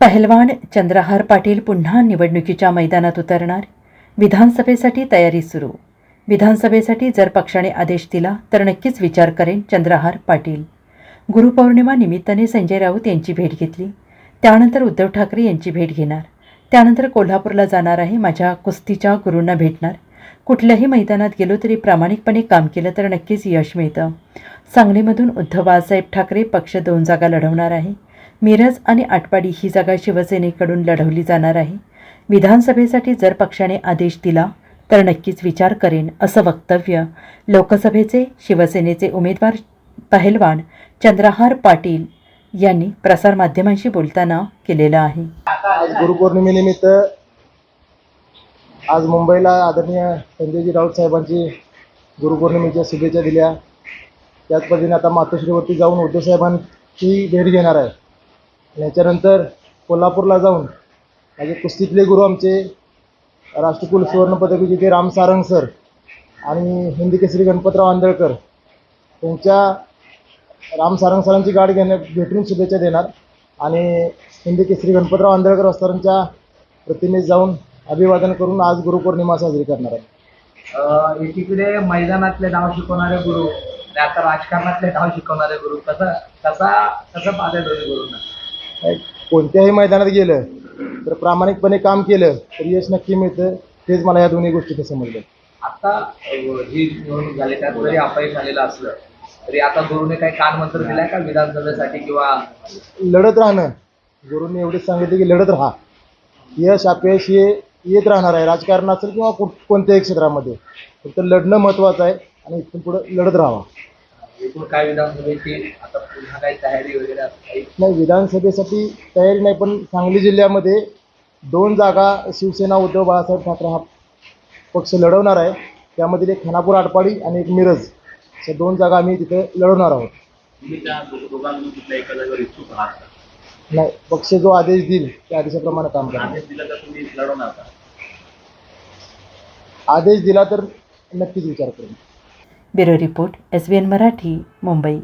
पहलवान चंद्रहार पाटील पुन्हा निवडणुकीच्या मैदानात उतरणार. विधानसभेसाठी तयारी सुरू. विधानसभेसाठी जर पक्षाने आदेश दिला तर नक्कीच विचार करेन चंद्रहार पाटील. गुरुपौर्णिमा निमित्ताने संजय राऊत यांची भेट घेतली. त्यानंतर उद्धव ठाकरे यांची भेट घेणार. त्यानंतर कोल्हापूरला जाणार आहे माझ्या कुस्तीच्या गुरूंना भेटणार. कुठल्याही मैदानात गेलो तरी प्रामाणिकपणे काम केलं तर नक्कीच यश मिळतं. सांगलीमधून उद्धव बाळासाहेब ठाकरे पक्ष दोन जागा लढवणार आहे. मिरज आणि आटपाडी ही जागा शिवसेनेकडून लढवली जाणार आहे. विधानसभेसाठी जर पक्षाने आदेश दिला तर नक्कीच विचार करेन असं वक्तव्य लोकसभेचे शिवसेनेचे उमेदवार पहलवान चंद्रहार पाटील यांनी प्रसारमाध्यमांशी बोलताना केलेलं आहे. आज गुरुपौर्णिमेनिमित्त आज मुंबईला आदरणीय संजयजी राऊत साहेबांची गुरुपौर्णिमेच्या शुभेच्छा दिल्या. त्याच पद्धतीने आता मातोश्रीवरती जाऊन उद्धव साहेबांची भेट घेणार आहे. याच्यानंतर कोल्हापूरला जाऊन माझे कुस्तीतले गुरु आमचे राष्ट्रकुल सुवर्णपदक विजेते राम सारंग सर आणि हिंदी केसरी गणपतराव आंदळकर त्यांच्या राम सारंग सरांची गाठ घेण्या भेटून शुभेच्छा देणार. आणि हिंदी केसरी गणपतराव आंधळकर सरांच्या प्रतिमेत जाऊन अभिवादन करून आज गुरुपौर्णिमा साजरी करणार आहे एकीकडे मैदानातले नाव शिकवणारे गुरु आता राजकारणातले नाव शिकवणारे गुरु कसं कसा कसं पाहते गुरुंना? कोणत्याही मैदानात गेलं तर प्रामाणिकपणे काम केलं तर यश नक्की मिळतं. तेच मला या दोन्ही गोष्टी समजलं. आता ही निवडणूक झाली त्यात जरी अपयश झालेलं असलं तरी आता गुरुने काही कानमंत्र दिलाय का विधानसभेसाठी किंवा? लढत राहणं. गुरूंनी एवढेच सांगितले की लढत राहा. यश अपयश हे येत राहणार आहे. राजकारण असेल किंवा कोणत्याही क्षेत्रामध्ये. फक्त लढणं महत्त्वाचं आहे आणि इथून पुढं लढत राहावा. एकूण काय विधानसभेची आता पुन्हा काही तयारी वगैरे असं काही? नाही विधानसभेसाठी तयारी नाही पण सांगली जिल्ह्यामध्ये दोन जागा शिवसेना उद्धव बाळासाहेब ठाकरे हा पक्ष लढवणार आहे. त्यामधील एक खानापूर आटपाडी आणि एक मिरज अशा दोन जागा आम्ही तिथे लढवणार आहोत. तुम्ही त्या दोघांमधून कुठल्या एका जागेवर इच्छुक आहात का? नाही पक्ष जो आदेश देईल त्या आदेशाप्रमाणे काम करणार. आदेश दिला तर तुम्ही लढवणार का? आदेश दिला तर नक्कीच विचार करू bureau report S B N Marathi Mumbai.